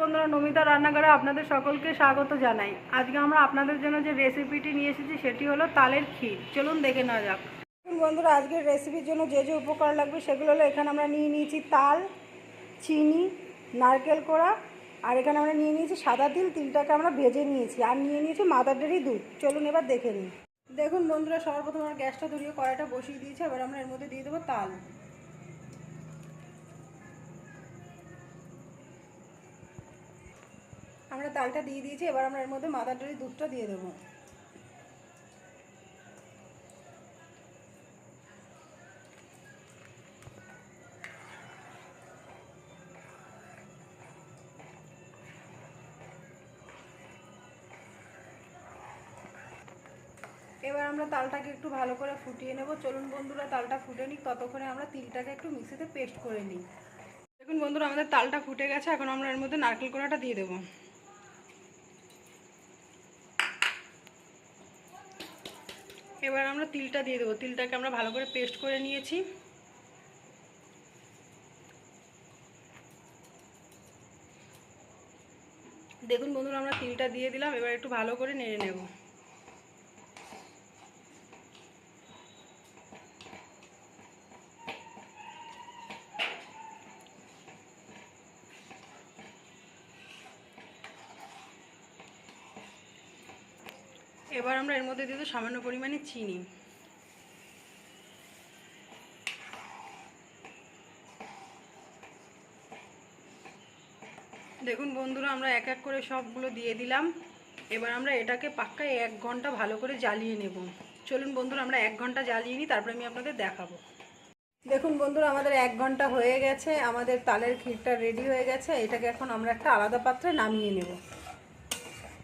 বন্ধুরা, নমিতা রান্নাঘরে আপনাদের সকলকে স্বাগত জানাই। আজকে আমরা আপনাদের জন্য যে রেসিপিটি নিয়ে এসেছি, সেটি হলো তালের ক্ষীর। চলুন দেখে নেওয়া যাক। বন্ধুরা, আজকের রেসিপির জন্য যে যে উপকরণ লাগবে, সেগুলো হলো এখানে আমরা নিয়ে নিয়েছি তাল, চিনি, নারকেল কোড়া, আর এখানে আমরা নিয়ে নিয়েছি সাদা তিল। তিলটাকে আমরা ভেজে নিয়েছি, আর নিয়ে নিয়েছি মাদার ডেরি দুধ। চলুন এবার দেখে নিই। দেখুন বন্ধুরা, সর্বপ্রথম আমরা গ্যাসটা ধরিয়ে কড়াইটা বসিয়ে দিয়েছি, এবার আমরা এর মধ্যে দিয়ে দেবো তাল। আমরা তালটা দিয়ে দিয়েছি, এবার আমরা এর মধ্যে মাদার ডেরি দুধটা দিয়ে দেবো। এবার আমরা তালটাকে একটু ভালো করে ফুটিয়ে নেব। চলুন বন্ধুরা, তালটা ফুটে নিই ততক্ষণে আমরা তিলটাকে একটু মিক্সিতে পেস্ট করে নিই। দেখুন বন্ধুরা, আমাদের তালটা ফুটে গেছে, এখন আমরা এর মধ্যে নারকেল কোড়াটা দিয়ে দেবো। এবার আমরা তিলটা দিয়ে দেবো। তিলটাকে আমরা ভালো করে পেস্ট করে নিয়েছি। দেখুন বন্ধুরা, আমরা তিলটা দিয়ে দিলাম, এবার একটু ভালো করে নেড়ে নেব। এবার আমরা এর মধ্যে দিয়ে দেবো সামান্য পরিমাণে চিনি। দেখুন বন্ধুরা, আমরা এক এক করে সবগুলো দিয়ে দিলাম। এবার আমরা এটাকে পাক্কা এক ঘণ্টা ভালো করে জ্বালিয়ে নেব। চলুন বন্ধুরা, আমরা এক ঘণ্টা জ্বালিয়ে নিই, তারপরে আমি আপনাদের দেখাবো। দেখুন বন্ধুরা, আমাদের এক ঘণ্টা হয়ে গেছে। আমাদের তালের ক্ষীরটা রেডি হয়ে গেছে। এটাকে এখন আমরা একটা আলাদা পাত্রে নামিয়ে নেব।